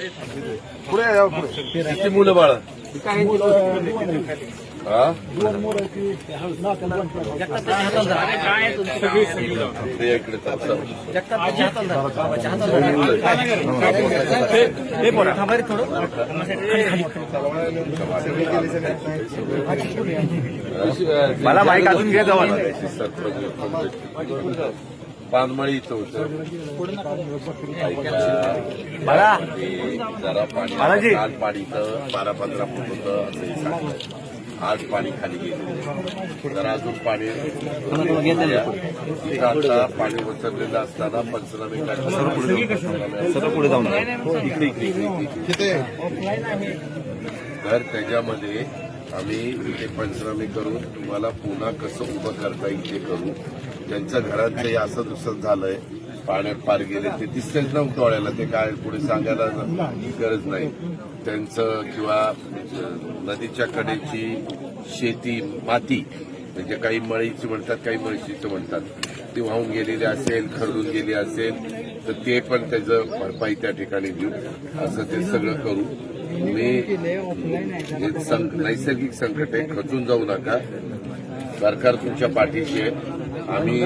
पुढे या पुढे किती मुलं बाळ हा ते इकडे. मला माईक अजून घे जवळ. पानमळी इथं होतं. जरा पाणी इथं बारा पंधरा फूट होतं असं सांगितलं. आज पाणी खाली गेलं. जरा अजून पाणी आता पाणी उचललेलं असताना पंचनामे पुढे जाऊन. इकडे इकडे इकडे इकडे. तर त्याच्यामध्ये आम्ही ते पंचनामे करून तुम्हाला पुन्हा कसं उभं करता येईल ते करू. ज्यांच्या घरात काही असं नुकसान झालंय पाण्यात पार गेले ते दिसतेच ना डोळ्याला. ते काय पुढे सांगायला गरज नाही. त्यांचं किंवा नदीच्या कडेची शेती माती म्हणजे काही मळीची म्हणतात काही म्हशीचं म्हणतात ती वाहून गेलेली असेल खरडून गेली असेल तर ते पण त्याचं भरपाई त्या ठिकाणी देऊ. असं ते सगळं करू. मी हे नैसर्गिक संकट आहे खचून जाऊ नका. सरकार तुमच्या पाठीशी आहे. आम्ही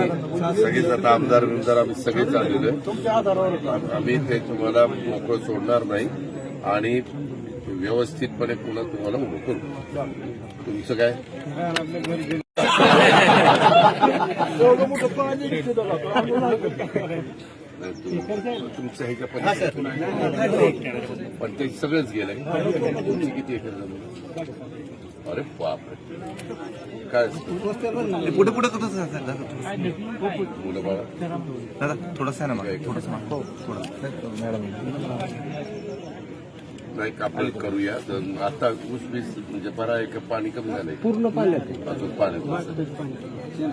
सगळेच आता आमदार बिमदार आम्ही सगळेच आलेलो आहे. आम्ही ते तुम्हाला म्हणजे मोकळं सोडणार नाही आणि व्यवस्थितपणे पुन्हा तुम्हाला उभं करू. तुमचं काय? तुमचं ह्याच्या पण ते सगळंच गेलंय. तुमची किती एकर जमीन? अरे बापरे. काय? पुढे पुढे कसं दादा मुलं बाळा दादा थोडंसं आहे ना मग. थोडंसं हो. नाही आपण करूया. तर आता ऊस बीस म्हणजे बरा आहे का पाणी कमी झालंय. पूर्ण पाण्यात अजून पाण्यात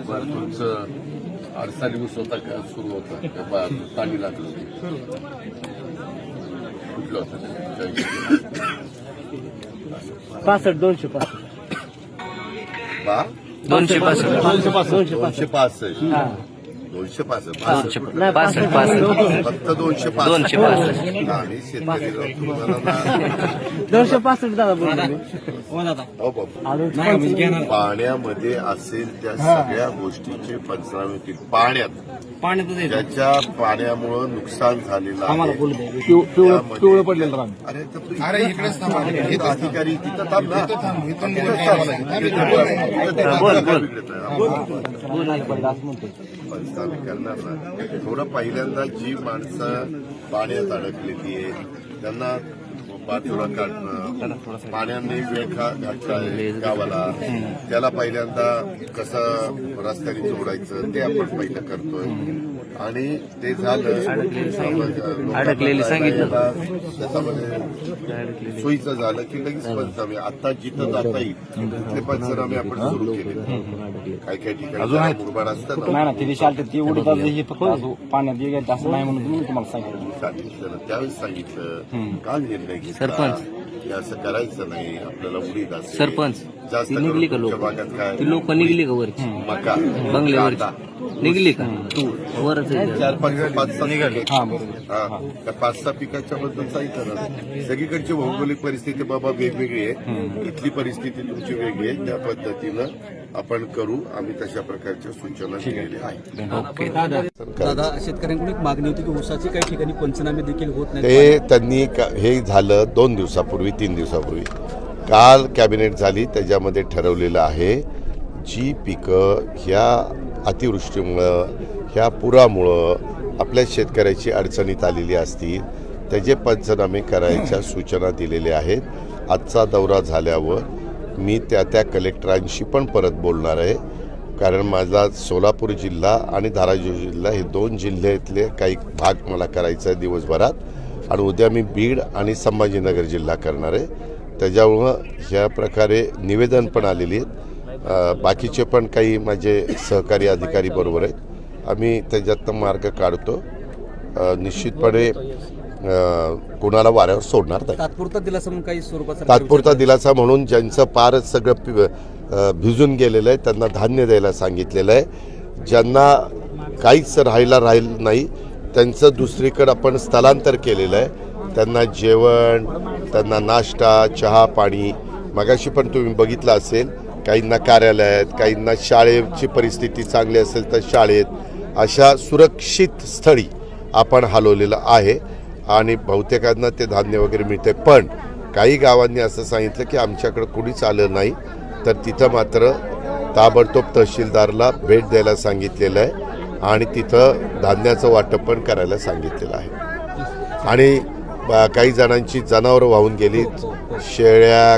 बरं तुमचं अडसाली ऊस होता का? सुरू होता. का बा- पाणी लागलं कुठलं होतं? पासष्ट दोनशे पासष्ट. बा दोनशे पासष्ट दोनशे पासष्ट दोनशे पासष्ट हा दोनशे पासष्ट पासष्ट नाही पासष्ट पासष्ट फक्त दोनशे पासष्ट दोनशे पासष्ट. आणि शेतकरी लोक तुम्हाला ना- दोनशे पासष्ट दादा बोलतो मी. हो बाबा अजून पाण्यामध्ये असेल त्या सगळ्या गोष्टीचे पंचनामे होतील. पाण्यात. ज्याच्या पाण्यामुळं नुकसान झालेलं आहे पडलेलं रान अरे तर तू- इथं अधिकारी तिथं थांब ना. तिथंच थांब. तिथं ते बोल, बोल. बिघडत आहे. बोल. नाही पडलं असं म्हणतो पंचनामे करणार ना थोडं पहिल्यांदा जी माणसं पाण्यात अडकलेली आहे त्यांना बाजूला काढणं पाण्याने वेळ घातला गावाला. त्याला पहिल्यांदा कसं रस्त्याने जोडायचं ते आपण पहिलं करतोय. आणि ते झालं अडकलेली त्याच्यामध्ये सोयीचं झालं की लगेच पंचनामे आता जिथं जाता येईल तिथले पंचनामे आपण सुरू केले. काही काही ठिकाणी मुरबाड असतं ना नाही ना ते दिवशी आलते ती उडीत आली, हे फक्त असं पाण्यात असं नाही म्हणून तुम्हाला सांगितलं. त्यावेळेस सांगितलं. का निर्णय की असं करायचं नाही. आपल्याला उडीद असेल सरपंच, जास्त ती निघली का करून लोक? तुमच्या भागात काय? ती लोक निघली का वरची? मका. बंगल्यावरची. कांदा. निघली का? तू वरच आहे. चार पाच पाच सहा निघाले. हा हा. पाच सहा पिकाच्या बद्दल सांगितलं ना. सगळीकडची भौगोलिक परिस्थिती बाबा वेगवेगळी आहे. इथली परिस्थिती तुमची वेगळी आहे. त्या पद्धतीनं आपण करू आम्ही तशा प्रकारच्या सूचना दिलेल्या आहेत. दादा शेतकऱ्यांकडून एक मागणी होती की ऊसाचे काही ठिकाणी पंचनामे देखील होत नाहीत. ते त्यांनी का- हे झालं दोन दिवसापूर्वी तीन दिवसापूर्वी. काल कॅबिनेट झाली त्याच्यामध्ये ठरवलेलं आहे जी पिकं ह्या अतिवृष्टीमुळं ह्या पुरामुळं आपल्या शेतकऱ्याची अडचणीत आलेली असतील त्याचे पंचनामे करायच्या सूचना दिलेल्या आहेत. आजचा दौरा झाल्यावर मी त्या त्या कलेक्टरांशी पण परत बोलणार आहे. कारण माझा सोलापूर जिल्हा आणि धाराशिव जिल्हा हे दोन जिल्ह्यातले काही भाग मला करायचा आहे दिवसभरात. आणि उद्या मी बीड आणि संभाजीनगर जिल्हा करणार आहे. त्याच्यामुळं ह्या प्रकारे निवेदन पण आलेली आहेत. बाकीचे पण काही माझे सहकारी अधिकारी बरोबर आहेत. आम्ही त्याच्यातनं मार्ग काढतो. निश्चितपणे कोणाला वाऱ्यावर सोडणार नाही. तात्पुरता दिलासा म्हणून काही स्वरूपाचा तात्पुरता दिलासा म्हणून ज्यांचं पारच सगळं पि- भिजून गेलेलं आहे त्यांना धान्य द्यायला सांगितलेलं आहे. ज्यांना काहीच राहायला राहील नाही त्यांचं दुसरीकडे आपण स्थलांतर केलेलं आहे. त्यांना जेवण त्यांना नाश्ता चहा पाणी मगाशी पण तुम्ही बघितलं असेल काहींना कार्यालयात काहींना शाळेची परिस्थिती चांगली असेल तर शाळेत अशा सुरक्षित स्थळी आपण हलवलेलं आहे. आणि बहुतेकांना ते धान्य वगैरे मिळते पण काही गावांनी असं सांगितलं की आमच्याकडं कुणीच आलं नाही. तर तिथं मात्र ताबडतोब तहसीलदारला भेट द्यायला सांगितलेलं आहे आणि तिथं धान्याचं वाटप पण करायला सांगितलेलं आहे. आणि काही जणांची जनावरं वाहून गेली. शेळ्या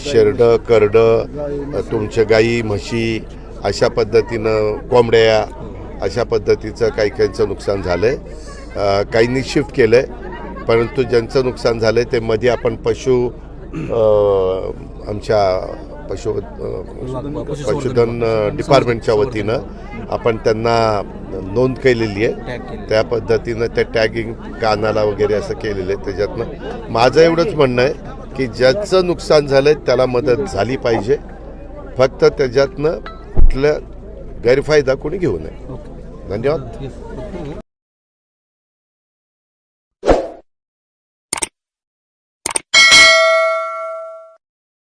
शेरडं करडं तुमच्या गाई म्हशी अशा पद्धतीनं कोंबड्या अशा पद्धतीचं काही काहींचं नुकसान झालं आहे काहींनी शिफ्ट केलं आहे परंतु ज्यांचं नुकसान झालं आहे ते मध्ये आपण पशु आमच्या पशु पशुधन डिपार्टमेंटच्या वतीनं आपण त्यांना नोंद केलेली आहे. त्या पद्धतीनं ते टॅगिंग कानाला वगैरे असं केलेलं आहे. त्याच्यातनं माझं एवढंच म्हणणं आहे की ज्याचं नुकसान झालं आहे त्याला मदत झाली पाहिजे. फक्त त्याच्यातनं कुठलं गैरफायदा कोणी घेऊ नये. धन्यवाद.